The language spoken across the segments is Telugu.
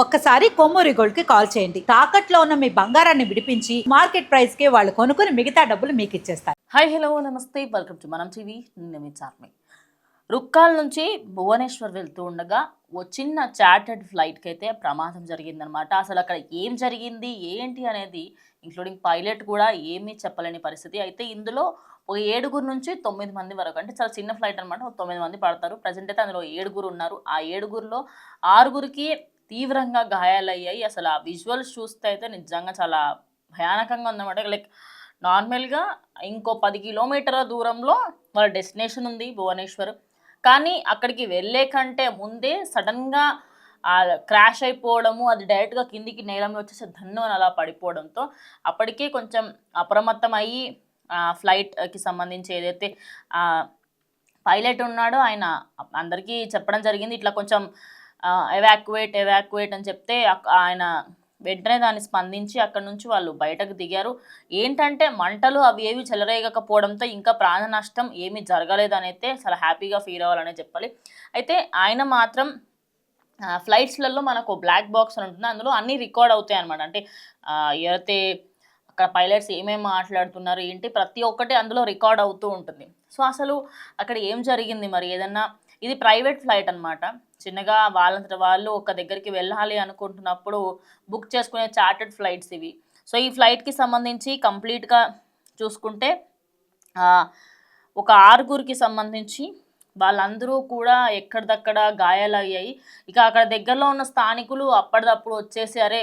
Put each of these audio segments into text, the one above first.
ఒక్కసారి కొమ్మూరి గోల్డ్కి కాల్ చేయండి. తాకట్లో ఉన్న మీ బంగారాన్ని విడిపించి మార్కెట్ ప్రైస్కి వాళ్ళు కొనుక్కుని మిగతా డబ్బులు మీకు ఇచ్చేస్తారు. Hi hello namaste. Welcome to Manam TV నేను చార్మి. రుక్కాల్ నుంచి భువనేశ్వర్ వెళ్తూ ఉండగా ఓ చిన్న చార్టర్డ్ ఫ్లైట్కి అయితే ప్రమాదం జరిగిందనమాట అసలు అక్కడ ఏం జరిగింది ఏంటి అనేది ఇంక్లూడింగ్ పైలట్ కూడా ఏమీ చెప్పలేని పరిస్థితి. అయితే ఇందులో ఒక ఏడుగురు నుంచి తొమ్మిది మంది వరకు అంటే చాలా చిన్న ఫ్లైట్ అనమాట ఒక తొమ్మిది మంది పడతారు. ప్రజెంట్ అయితే అందులో ఏడుగురు ఉన్నారు. ఆ ఏడుగురిలో ఆరుగురికి తీవ్రంగా గాయాలయ్యాయి. అసలు ఆ విజువల్స్ చూస్తే అయితే నిజంగా చాలా భయానకంగా ఉందన్నమాట. లైక్ నార్మల్గా ఇంకో పది కిలోమీటర్ల దూరంలో వాళ్ళ డెస్టినేషన్ ఉంది భువనేశ్వర్. కానీ అక్కడికి వెళ్ళే కంటే ముందే సడన్గా ఆ క్రాష్ అయిపోవడము అది డైరెక్ట్గా కిందికి నేలంలో వచ్చేసి ధన్ను అని అలా పడిపోవడంతో అప్పటికే కొంచెం అప్రమత్తం అయ్యి ఆ ఫ్లైట్కి సంబంధించి ఏదైతే ఆ పైలట్ ఉన్నాడో ఆయన అందరికీ చెప్పడం జరిగింది. ఇట్లా కొంచెం ఎవాక్యువేట్ ఎవాక్యువేట్ అని చెప్తే ఆయన వెంటనే దాన్ని స్పందించి అక్కడ నుంచి వాళ్ళు బయటకు దిగారు. ఏంటంటే మంటలు అవి ఏవి చెలరేగకపోవడంతో ఇంకా ప్రాణ నష్టం ఏమీ జరగలేదు చాలా హ్యాపీగా ఫీల్ అవ్వాలనే చెప్పాలి. అయితే ఆయన మాత్రం ఫ్లైట్స్లలో మనకు బ్లాక్ బాక్స్ అని ఉంటుంది. అందులో అన్నీ రికార్డ్ అవుతాయి అనమాట అంటే ఎవరైతే అక్కడ పైలట్స్ ఏమేమి మాట్లాడుతున్నారు ఏంటి ప్రతి ఒక్కటి అందులో రికార్డ్ అవుతూ ఉంటుంది. సో అసలు అక్కడ ఏం జరిగింది మరి? ఏదన్నా ఇది ప్రైవేట్ ఫ్లైట్ అన్నమాట. చిన్నగా వాళ్ళంతటి వాళ్ళు ఒక దగ్గరికి వెళ్ళాలి అనుకుంటున్నప్పుడు బుక్ చేసుకునే చార్టెడ్ ఫ్లైట్స్ ఇవి. సో ఈ ఫ్లైట్కి సంబంధించి కంప్లీట్గా చూసుకుంటే ఒక ఆరుగురికి సంబంధించి వాళ్ళందరూ కూడా ఎక్కడిదక్కడ గాయాలయ్యాయి. ఇక అక్కడ దగ్గరలో ఉన్న స్థానికులు అప్పటిదప్పుడు వచ్చేసి అరే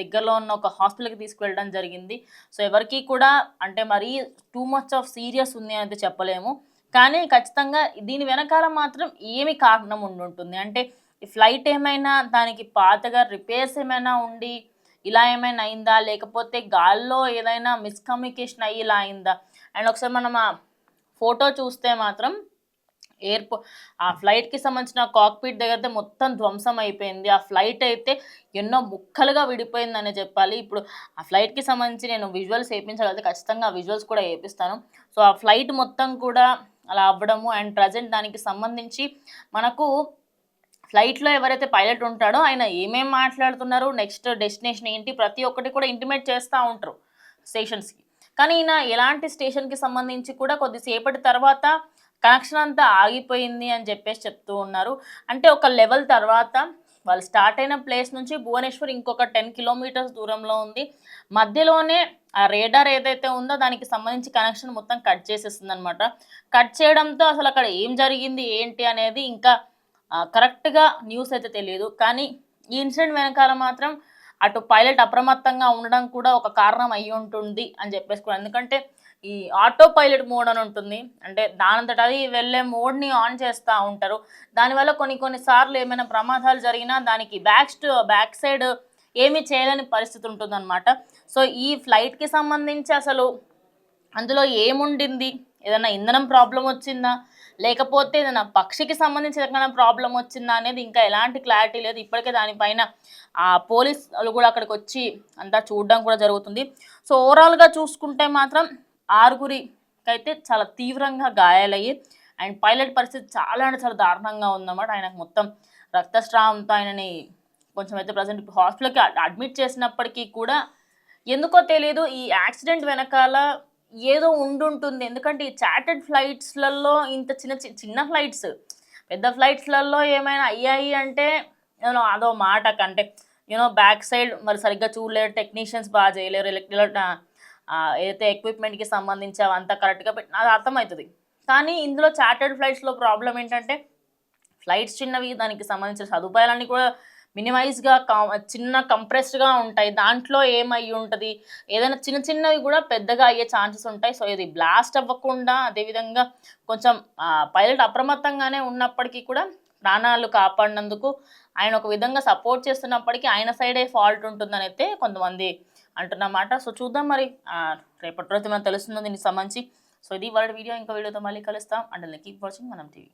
దగ్గరలో ఉన్న ఒక హాస్పిటల్కి తీసుకువెళ్ళడం జరిగింది. సో ఎవరికి కూడా అంటే మరీ టూ మచ్ ఆఫ్ సీరియస్ ఉంది అనేది అయితే చెప్పలేము. కానీ ఖచ్చితంగా దీని వెనకాల మాత్రం ఏమి కారణం ఉండి ఉంటుంది అంటే ఫ్లైట్ ఏమైనా దానికి పాతగా రిపేర్స్ ఏమైనా ఉండి ఇలా ఏమైనా అయిందా? లేకపోతే గాల్లో ఏదైనా మిస్కమ్యూనికేషన్ అయ్యి ఇలా అయిందా? అండ్ ఒకసారి మనం ఆ ఫోటో చూస్తే మాత్రం ఎయిర్పో ఆ ఫ్లైట్కి సంబంధించిన కాక్పిట్ దగ్గర మొత్తం ధ్వంసం అయిపోయింది. ఆ ఫ్లైట్ అయితే ఎన్నో ముక్కలుగా విడిపోయిందనే చెప్పాలి. ఇప్పుడు ఆ ఫ్లైట్కి సంబంధించి నేను విజువల్స్ వేయించగలిగితే ఖచ్చితంగా ఆ విజువల్స్ కూడా వేపిస్తాను. సో ఆ ఫ్లైట్ మొత్తం కూడా అలా అవ్వడము అండ్ ప్రజెంట్ దానికి సంబంధించి మనకు ఫ్లైట్లో ఎవరైతే పైలట్ ఉంటాడో ఆయన ఏమేం మాట్లాడుతున్నారు నెక్స్ట్ డెస్టినేషన్ ఏంటి ప్రతి ఒక్కటి కూడా ఇంటిమేట్ చేస్తూ ఉంటారు స్టేషన్స్కి కానీ ఈయన ఎలాంటి స్టేషన్కి సంబంధించి కూడా కొద్దిసేపటి తర్వాత కనెక్షన్ అంతా ఆగిపోయింది అని చెప్పేసి చెప్తూ ఉన్నారు. అంటే ఒక లెవెల్ తర్వాత వాళ్ళు స్టార్ట్ అయిన ప్లేస్ నుంచి భువనేశ్వర్ ఇంకొక టెన్ కిలోమీటర్స్ దూరంలో ఉంది. మధ్యలోనే ఆ రేడార్ ఏదైతే ఉందో దానికి సంబంధించి కనెక్షన్ మొత్తం కట్ చేసేస్తుంది అనమాట కట్ చేయడంతో అసలు అక్కడ ఏం జరిగింది ఏంటి అనేది ఇంకా కరెక్ట్గా న్యూస్ అయితే తెలియదు. కానీ ఈ ఇన్సిడెంట్ వెనకాల మాత్రం అటు పైలట్ అప్రమత్తంగా ఉండడం కూడా ఒక కారణం అయ్యి ఉంటుంది అని చెప్పేసి కూడా. ఎందుకంటే ఈ ఆటో పైలట్ మోడ్ అని ఉంటుంది. అంటే దానంతట అది వెళ్ళే మోడ్ని ఆన్ చేస్తూ ఉంటారు. దానివల్ల కొన్ని కొన్ని సార్లు ఏమైనా ప్రమాదాలు జరిగినా దానికి బ్యాక్ బ్యాక్ సైడ్ ఏమీ చేయలేని పరిస్థితి ఉంటుందన్నమాట. సో ఈ ఫ్లైట్కి సంబంధించి అసలు అందులో ఏముండింది? ఏదైనా ఇంధనం ప్రాబ్లం వచ్చిందా? లేకపోతే ఏదైనా పక్షికి సంబంధించి ఏదైనా ప్రాబ్లం వచ్చిందా అనేది ఇంకా ఎలాంటి క్లారిటీ లేదు. ఇప్పటికే దానిపైన ఆ పోలీసులు కూడా అక్కడికి వచ్చి అంతా చూడడం కూడా జరుగుతుంది. సో ఓవరాల్గా చూసుకుంటే మాత్రం ఆరుగురికైతే చాలా తీవ్రంగా గాయాలయ్యి అండ్ పైలట్ పరిస్థితి చాలా అంటే చాలా దారుణంగా ఉందన్నమాట. ఆయనకు మొత్తం రక్తస్రావంతో ఆయనని కొంచెం అయితే ప్రజెంట్ హాస్పిటల్కి అడ్మిట్ చేసినప్పటికీ కూడా ఎందుకో తెలియదు ఈ యాక్సిడెంట్ వెనకాల ఏదో ఉండుంటుంది. ఎందుకంటే ఈ చార్టెడ్ ఫ్లైట్స్లలో ఇంత చిన్న చిన్న ఫ్లైట్స్ పెద్ద ఫ్లైట్స్లలో ఏమైనా అయ్యాయి అంటే యూనో అదో మాట కంటే యూనో బ్యాక్ సైడ్ మరి సరిగ్గా చూడలేరు టెక్నీషియన్స్ బాగా చేయలేరు ఏదైతే ఎక్విప్మెంట్కి సంబంధించి అవంతా కరెక్ట్గా పెట్టిన అది అర్థమవుతుంది. కానీ ఇందులో చార్టర్డ్ ఫ్లైట్స్లో ప్రాబ్లం ఏంటంటే ఫ్లైట్స్ చిన్నవి దానికి సంబంధించిన సదుపాయాలన్నీ కూడా మినిమైజ్గా చిన్న కంప్రెస్డ్గా ఉంటాయి. దాంట్లో ఏమై ఉంటుంది? ఏదైనా చిన్న చిన్నవి కూడా పెద్దగా అయ్యే ఛాన్సెస్ ఉంటాయి. సో ఇది బ్లాస్ట్ అవ్వకుండా అదేవిధంగా కొంచెం పైలట్ అప్రమత్తంగానే ఉన్నప్పటికీ కూడా ప్రాణాలు కాపాడినందుకు ఆయన ఒక విధంగా సపోర్ట్ చేస్తున్నప్పటికీ ఆయన సైడే ఫాల్ట్ ఉంటుందని అయితే కొంతమంది అంటున్నమాట సో చూద్దాం మరి. రేపటి రోజు మనం తెలుస్తుంది దీనికి సంబంధించి. సో ఇది వాళ్ళ వీడియో. ఇంకో వీడియోతో మళ్ళీ కలుస్తాం. And keep watching Manam TV.